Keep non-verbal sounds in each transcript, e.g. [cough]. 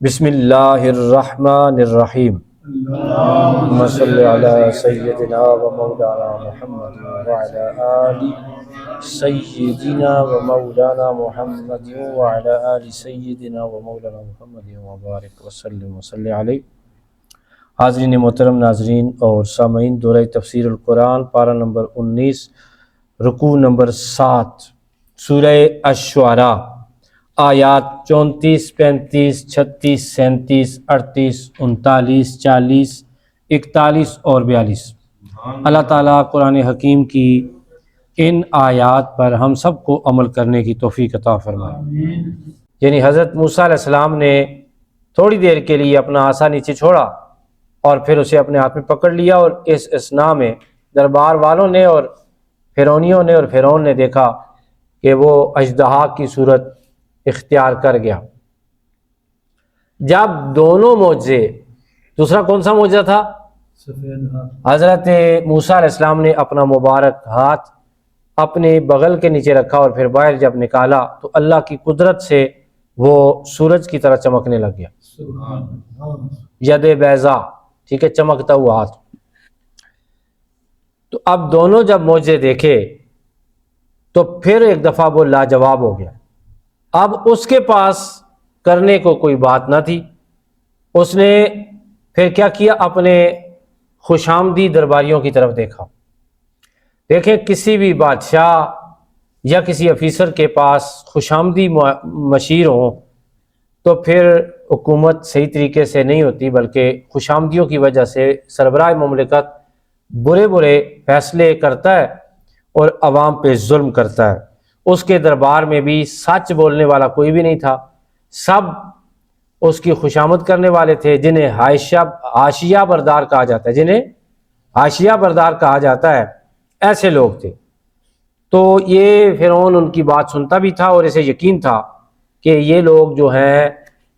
بسم اللہ الرحمن الرحیم۔ اللهم صل على سيدنا ومولانا محمد وعلى آل سيدنا ومولانا محمد وعلى آل سيدنا ومولانا محمد وبارك وسلم وصلی علیہ۔ حاضرین محترم، ناظرین اور سامعین، دورہ تفسیر القرآن، پارہ نمبر انیس، رکوع نمبر سات، سورہ الشعراء۔ آیات چونتیس، پینتیس، چھتیس، سینتیس، اڑتیس، انتالیس، چالیس، اکتالیس اور بیالیس۔ اللہ تعالیٰ قرآن حکیم کی ان آیات پر ہم سب کو عمل کرنے کی توفیق عطا فرمائے۔ یعنی حضرت موسیٰ علیہ السلام نے تھوڑی دیر کے لیے اپنا آسا نیچے چھوڑا اور پھر اسے اپنے ہاتھ میں پکڑ لیا اور اس اسنا میں دربار والوں نے اور فرونیوں نے اور فرعون نے دیکھا کہ وہ اجدہا کی صورت اختیار کر گیا۔ جب دونوں معجزے دوسرا کون سا معجزہ تھا؟ حضرت موسیٰ علیہ السلام نے اپنا مبارک ہاتھ اپنے بغل کے نیچے رکھا اور پھر باہر جب نکالا تو اللہ کی قدرت سے وہ سورج کی طرح چمکنے لگ گیا۔ ید بیضا ٹھیک ہے چمکتا ہوا ہاتھ۔ تو اب دونوں جب موجے دیکھے تو پھر ایک دفعہ وہ لاجواب ہو گیا۔ اب اس کے پاس کرنے کو کوئی بات نہ تھی۔ اس نے پھر کیا کیا؟ اپنے خوش آمدی درباریوں کی طرف دیکھا۔ دیکھیں، کسی بھی بادشاہ یا کسی افیسر کے پاس خوش آمدی مشیر ہوں تو پھر حکومت صحیح طریقے سے نہیں ہوتی، بلکہ خوش آمدیوں کی وجہ سے سربراہ مملکت برے برے فیصلے کرتا ہے اور عوام پہ ظلم کرتا ہے۔ اس کے دربار میں بھی سچ بولنے والا کوئی بھی نہیں تھا۔ سب اس کی خوشامد کرنے والے تھے جنہیں حاشیہ حاشیہ بردار کہا جاتا ہے۔ جنہیں حاشیہ بردار کہا جاتا ہے۔ ایسے لوگ تھے۔ تو یہ فرعون ان کی بات سنتا بھی تھا اور اسے یقین تھا کہ یہ لوگ جو ہیں،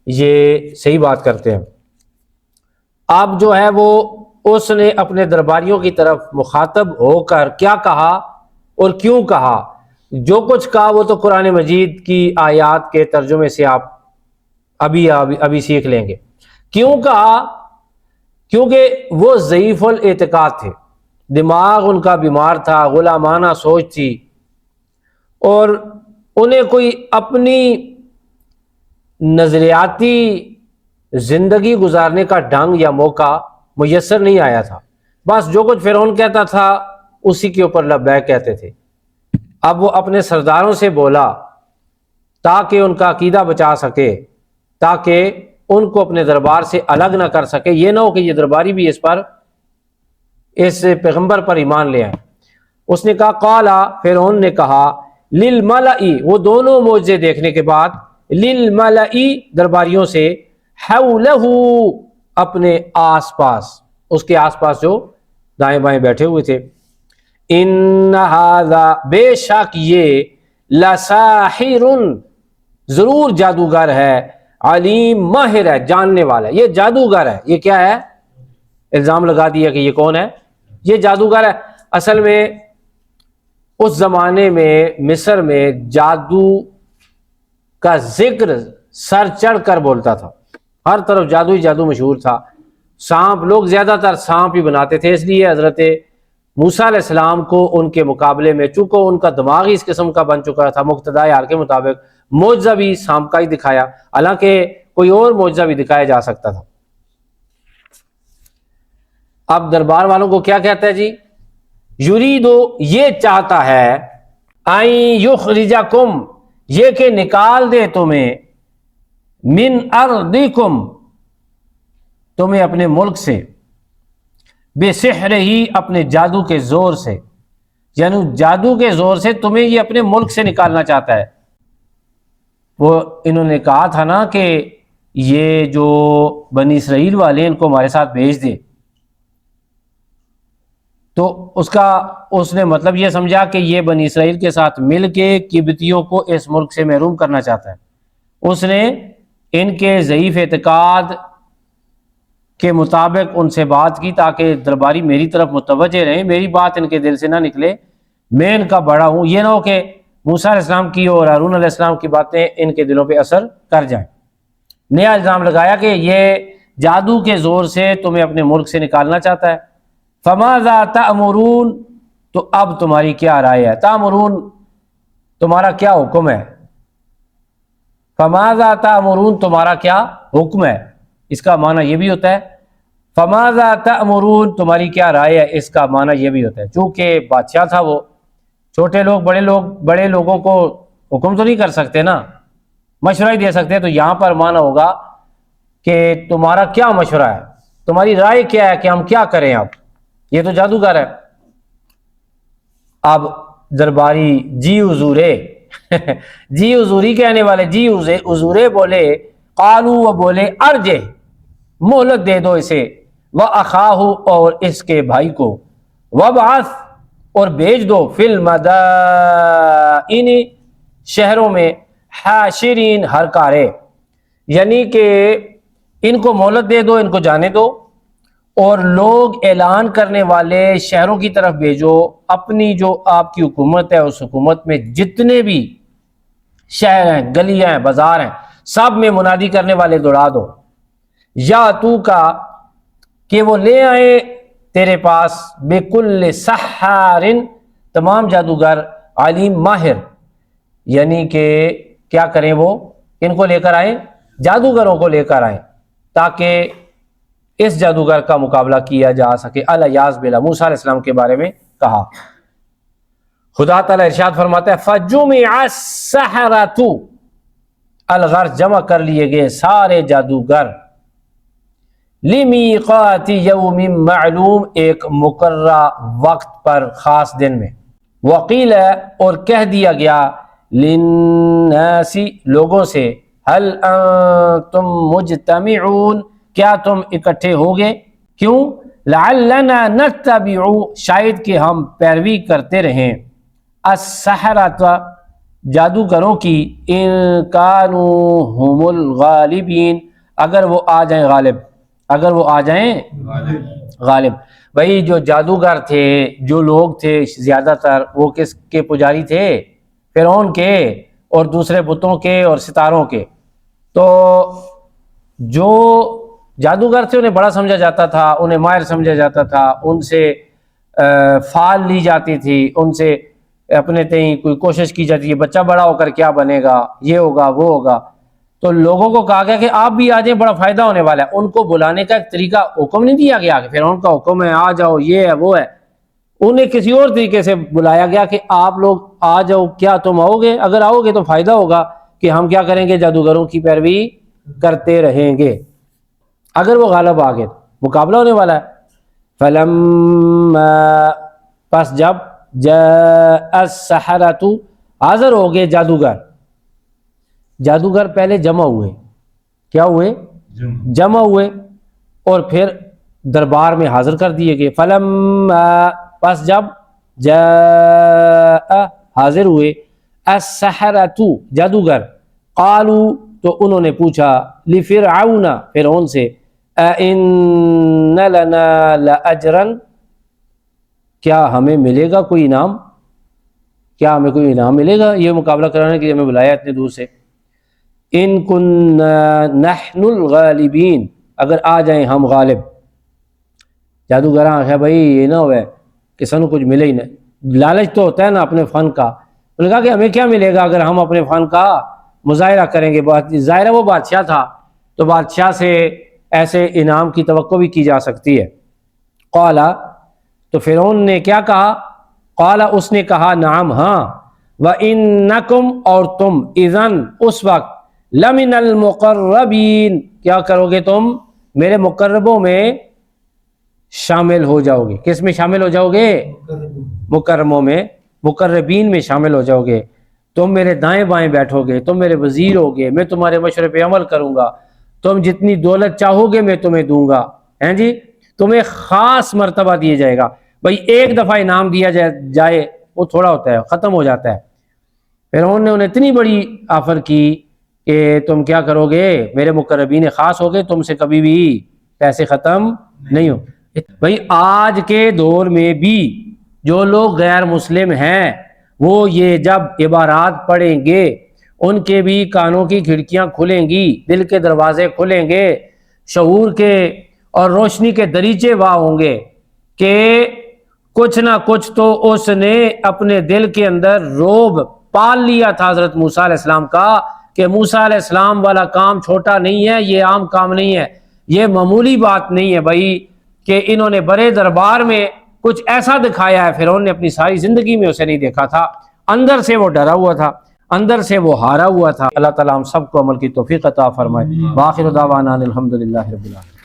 یہ صحیح بات کرتے ہیں۔ اب جو ہے وہ اس نے اپنے درباریوں کی طرف مخاطب ہو کر کیا کہا اور کیوں کہا؟ جو کچھ کہا وہ تو قرآن مجید کی آیات کے ترجمے سے آپ ابھی ابھی ابھی سیکھ لیں گے۔ کیوں کہا؟ کیونکہ وہ ضعیف الاعتقاد تھے۔ دماغ ان کا بیمار تھا، غلامانہ سوچ تھی۔ اور انہیں کوئی اپنی نظریاتی زندگی گزارنے کا ڈھنگ یا موقع میسر نہیں آیا تھا۔ بس جو کچھ فرعون کہتا تھا، اسی کے اوپر لبیک کہتے تھے۔ اب وہ اپنے سرداروں سے بولا تاکہ ان کا عقیدہ بچا سکے، تاکہ ان کو اپنے دربار سے الگ نہ کر سکے۔ یہ نہ ہو کہ یہ درباری بھی اس پر، اس پیغمبر پر ایمان لے آئے۔ اس نے کہا کالا فرعون نے کہا لل وہ دونوں معجزے دیکھنے کے بعد لل درباریوں سے اپنے آس پاس۔ اس کے آس پاس جو دائیں بائیں بیٹھے ہوئے تھے۔ ان بے شک یہ لساحر ضرور جادوگر ہے، علیم ماہر ہے، جاننے والا یہ جادوگر ہے۔ یہ کیا ہے؟ الزام لگا دیا کہ یہ کون ہے؟ یہ جادوگر ہے۔ اصل میں اس زمانے میں مصر میں جادو کا ذکر سر چڑھ کر بولتا تھا۔ ہر طرف جادو ہی جادو مشہور تھا۔ سانپ، لوگ زیادہ تر سانپ ہی بناتے تھے، اس لیے حضرت موسیٰ علیہ السلام کو ان کے مقابلے میں، چونکہ ان کا دماغ اس قسم کا بن چکا تھا مقتدا یار کے مطابق، معجزہ بھی سانپ کا ہی دکھایا۔ حالانکہ کوئی اور معجزہ بھی دکھایا جا سکتا تھا۔ اب دربار والوں کو کیا کہتا ہے جی؟ یریدو یہ چاہتا ہے آئی یخرجا کم یہ کہ نکال دے تمہیں، من اردکم تمہیں اپنے ملک سے۔ بے سحر ہی اپنے جادو کے زور سے۔ یعنی جادو کے زور سے تمہیں یہ اپنے ملک سے نکالنا چاہتا ہے۔ وہ انہوں نے کہا تھا نا کہ یہ جو بنی اسرائیل والے ان کو ہمارے ساتھ بھیج دے تو اس کا اس نے مطلب یہ سمجھا کہ یہ بنی اسرائیل کے ساتھ مل کے قبتیوں کو اس ملک سے محروم کرنا چاہتا ہے۔ اس نے ان کے ضعیف اعتقاد کے مطابق ان سے بات کی تاکہ درباری میری طرف متوجہ رہیں۔ میری بات ان کے دل سے نہ نکلے۔ میں ان کا بڑا ہوں۔ یہ نہ ہو کہ موسیٰ علیہ السلام کی اور ہارون علیہ السلام کی باتیں ان کے دلوں پہ اثر کر جائیں۔ نیا الزام لگایا کہ یہ جادو کے زور سے تمہیں اپنے ملک سے نکالنا چاہتا ہے۔ فماذا تأمرون؟ تو اب تمہاری کیا رائے ہے؟ تامرون تمہارا کیا حکم ہے؟ فماذا تامرون تمہارا کیا حکم ہے؟ اس کا معنی یہ بھی ہوتا ہے، فماذا تامرون تمہاری کیا رائے ہے؟ اس کا معنی یہ بھی ہوتا ہے۔ چونکہ بادشاہ تھا وہ، چھوٹے لوگ، بڑے لوگ، بڑے لوگوں کو حکم تو نہیں کر سکتے نا، مشورہ ہی دے سکتے تو یہاں پر معنی ہوگا کہ تمہارا کیا مشورہ ہے؟ تمہاری رائے کیا ہے کہ ہم کیا کریں اب یہ تو جادوگر ہے۔ اب درباری جی حضورے [laughs] جی حضوری کہنے والے جی حضورے بولے، قالو و بولے، ارجے۔ مہلت دے دو اسے۔ وہ اخاہ اور اس کے بھائی کو۔ وہ باس اور بھیج دو۔ فلم ان شہروں میں۔ حاشرین ہر کارے۔ یعنی کہ ان کو مہلت دے دو، ان کو جانے دو۔ اور لوگ اعلان کرنے والے شہروں کی طرف بھیجو۔ اپنی جو آپ کی حکومت ہے، اس حکومت میں جتنے بھی شہر ہیں، گلیاں ہیں، بازار ہیں، سب میں منادی کرنے والے دوڑا دو۔ یا تو کا کہ وہ لے آئے تیرے پاس بے کل سحارن، تمام جادوگر، عالم ماہر۔ یعنی کہ کیا کریں وہ؟ ان کو لے کر آئیں، جادوگروں کو لے کر آئیں، تاکہ اس جادوگر کا مقابلہ کیا جا سکے۔ الیاز بلا موسیٰ علیہ السلام کے بارے میں کہا۔ خدا تعالیٰ ارشاد فرماتا ہے، فَجُمِعَ السَّحَرَةُ، الغر جمع کر لیے گئے سارے جادوگر۔ لِمِيقَاتِ يَوْمٍ معلوم ایک مقررہ وقت پر خاص دن میں۔ وقیل اور کہہ دیا گیا لِلنَّاسِ لوگوں سے، هل انتم مجتمعون؟ کیا تم اکٹھے ہوگے؟ کیوں؟ لعلنا نتبعو شاید کہ ہم پیروی کرتے رہیں۔ السحرات جادوگروں کی، ان کانوا هم الغالبین، اگر وہ آ جائیں غالب۔ اگر وہ آ جائیں غالب۔ بھائی جو جادوگر تھے جو لوگ تھے زیادہ تر وہ کس کے پجاری تھے؟ فرعون کے اور دوسرے بتوں کے اور ستاروں کے۔ تو جو جادوگر تھے انہیں بڑا سمجھا جاتا تھا انہیں ماہر سمجھا جاتا تھا ان سے فال لی جاتی تھی ان سے اپنے تئیں کوئی کوشش کی جاتی ہے بچہ بڑا ہو کر کیا بنے گا؟ یہ ہوگا وہ ہوگا۔ تو لوگوں کو کہا گیا کہ آپ بھی آ جائیں، بڑا فائدہ ہونے والا ہے۔ ان کو بلانے کا ایک طریقہ، حکم نہیں دیا گیا کہ پھر ان کا حکم ہے، آ جاؤ، یہ ہے، وہ ہے۔ انہیں کسی اور طریقے سے بلایا گیا کہ آپ لوگ آ جاؤ، کیا تم آؤ گے؟ اگر آؤ گے تو فائدہ ہوگا کہ ہم کیا کریں گے؟ جادوگروں کی پیروی کرتے رہیں گے۔ اگر وہ غالب آ گئے، مقابلہ ہونے والا ہے۔ فلم پس جب حاضر ہو گئے جادوگر۔ جادوگر پہلے جمع ہوئے۔ کیا ہوئے؟ جمع۔ ہوئے اور پھر دربار میں حاضر کر دیے گئے۔ فلم پس جب جا حاضر ہوئے السحرۃ جادوگر قالو تو انہوں نے پوچھا لفرعون فرعون سے ان لنا لاجرا کیا ہمیں ملے گا کوئی انعام؟ کیا ہمیں کوئی انعام ملے گا؟ یہ مقابلہ کرانے کے لیے ہمیں بلایا اتنے دور سے۔ ان کن نحن الغالبین اگر آ جائیں ہم غالب۔ جادوگر ہے بھائی، یہ نہ ہوئے کہ سنو کچھ ملے ہی نہیں۔ لالچ تو ہوتا ہے نا اپنے فن کا۔ انہوں نے کہا کہ ہمیں کیا ملے گا اگر ہم اپنے فن کا مظاہرہ کریں گے؟ ظاہرہ وہ بادشاہ تھا۔ تو بادشاہ سے ایسے انعام کی توقع بھی کی جا سکتی ہے۔ قالا، تو فرعون نے کیا کہا؟ قالا، اس نے کہا، نعم ہاں۔ و ان اور تم اذن، اس وقت لمن المقربین کیا کرو گے تم؟ میرے مقربوں میں شامل ہو جاؤ گے۔ کس میں شامل ہو جاؤ گے؟ مکرموں میں، مقربین میں شامل ہو جاؤ گے۔ تم میرے دائیں بائیں بیٹھو گے، تم میرے وزیر ہوگے میں تمہارے مشورے پہ عمل کروں گا۔ تم جتنی دولت چاہو گے میں تمہیں دوں گا۔ ہیں جی؟ تمہیں خاص مرتبہ دیا جائے گا۔ بھائی، ایک دفعہ انعام دیا جائے جائے، وہ تھوڑا ہوتا ہے، ختم ہو جاتا ہے۔ پھر انہوں نے انہیں اتنی بڑی آفر کی۔ کہ تم کیا کرو گے؟ میرے مقربین خاص ہو گئے، تم سے کبھی بھی پیسے ختم نہیں ہو بھائی، آج کے دور میں بھی جو لوگ غیر مسلم ہیں، وہ یہ جب عبارات پڑھیں گے، ان کے بھی کانوں کی کھڑکیاں کھلیں گی، دل کے دروازے کھلیں گے، شعور کے اور روشنی کے دریچے واہ ہوں گے کہ کچھ نہ کچھ تو اس نے اپنے دل کے اندر روب پال لیا تھا حضرت موسیٰ علیہ السلام کا۔ کہ موسیٰ علیہ السلام والا کام چھوٹا نہیں ہے یہ عام کام نہیں ہے۔ یہ معمولی بات نہیں ہے بھائی کہ انہوں نے بڑے دربار میں کچھ ایسا دکھایا ہے پھر نے اپنی ساری زندگی میں اسے نہیں دیکھا تھا۔ اندر سے وہ ڈرا ہوا تھا اندر سے وہ ہارا ہوا تھا۔ اللہ تعالیٰ ہم سب کو عمل کی توفیق عطا فرمائے۔ باخر دعوانا الحمد للہ رب العالمین۔